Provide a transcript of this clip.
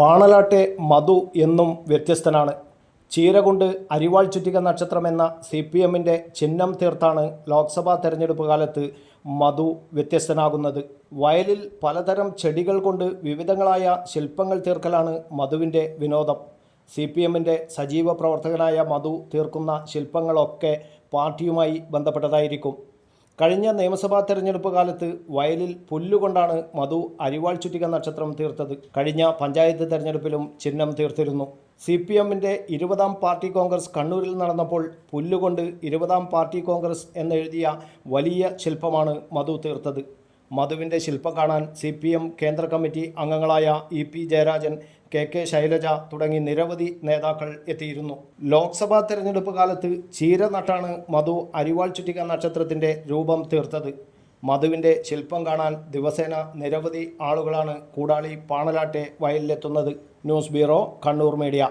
പാണലാട്ടെ മധു എന്നും വ്യത്യസ്തനാണ്. ചീര കൊണ്ട് അരിവാൾ ചുറ്റിക നക്ഷത്രം എന്ന സി പി എമ്മിന്റെ ചിഹ്നം തീർത്താണ് ലോക്സഭാ തെരഞ്ഞെടുപ്പ് കാലത്ത് മധു വ്യത്യസ്തനാകുന്നത്. വയലിൽ പലതരം ചെടികൾ കൊണ്ട് വിവിധങ്ങളായ ശില്പങ്ങൾ തീർക്കലാണ് മധുവിന്റെ വിനോദം. സി പി എമ്മിന്റെ സജീവ പ്രവർത്തകനായ മധു തീർക്കുന്ന ശില്പങ്ങളൊക്കെ പാർട്ടിയുമായി ബന്ധപ്പെട്ടതായിരിക്കും. കഴിഞ്ഞ നിയമസഭാ തെരഞ്ഞെടുപ്പ് കാലത്ത് വയലിൽ പുല്ലുകൊണ്ടാണ് മധു അരിവാൾ ചുറ്റിക നക്ഷത്രം തീർത്തത്. കഴിഞ്ഞ പഞ്ചായത്ത് തെരഞ്ഞെടുപ്പിലും ചിഹ്നം തീർത്തിരുന്നു. സി പി എമ്മിന്റെ ഇരുപതാം പാർട്ടി കോൺഗ്രസ് കണ്ണൂരിൽ നടന്നപ്പോൾ പുല്ലുകൊണ്ട് ഇരുപതാം പാർട്ടി കോൺഗ്രസ് എന്നെഴുതിയ വലിയ ശില്പമാണ് മധു തീർത്തത്. മധുവിന്റെ ശില്പം കാണാൻ സി പി എം കേന്ദ്ര കമ്മിറ്റി അംഗങ്ങളായ E P Jayarajan K K Shailaja തുടങ്ങി നിരവധി നേതാക്കൾ എത്തിയിരുന്നു. ലോക്സഭാ തെരഞ്ഞെടുപ്പ് കാലത്ത് ചീര നട്ടാണ് മധു അരിവാൾ ചുറ്റിക നക്ഷത്രത്തിന്റെ രൂപം തീർത്തത്. മധുവിന്റെ ശില്പം കാണാൻ ദിവസേന നിരവധി ആളുകളാണ് കൂടാളി പാണലാട്ടെ വയലിലെത്തുന്നത്. News bureau Kannur media.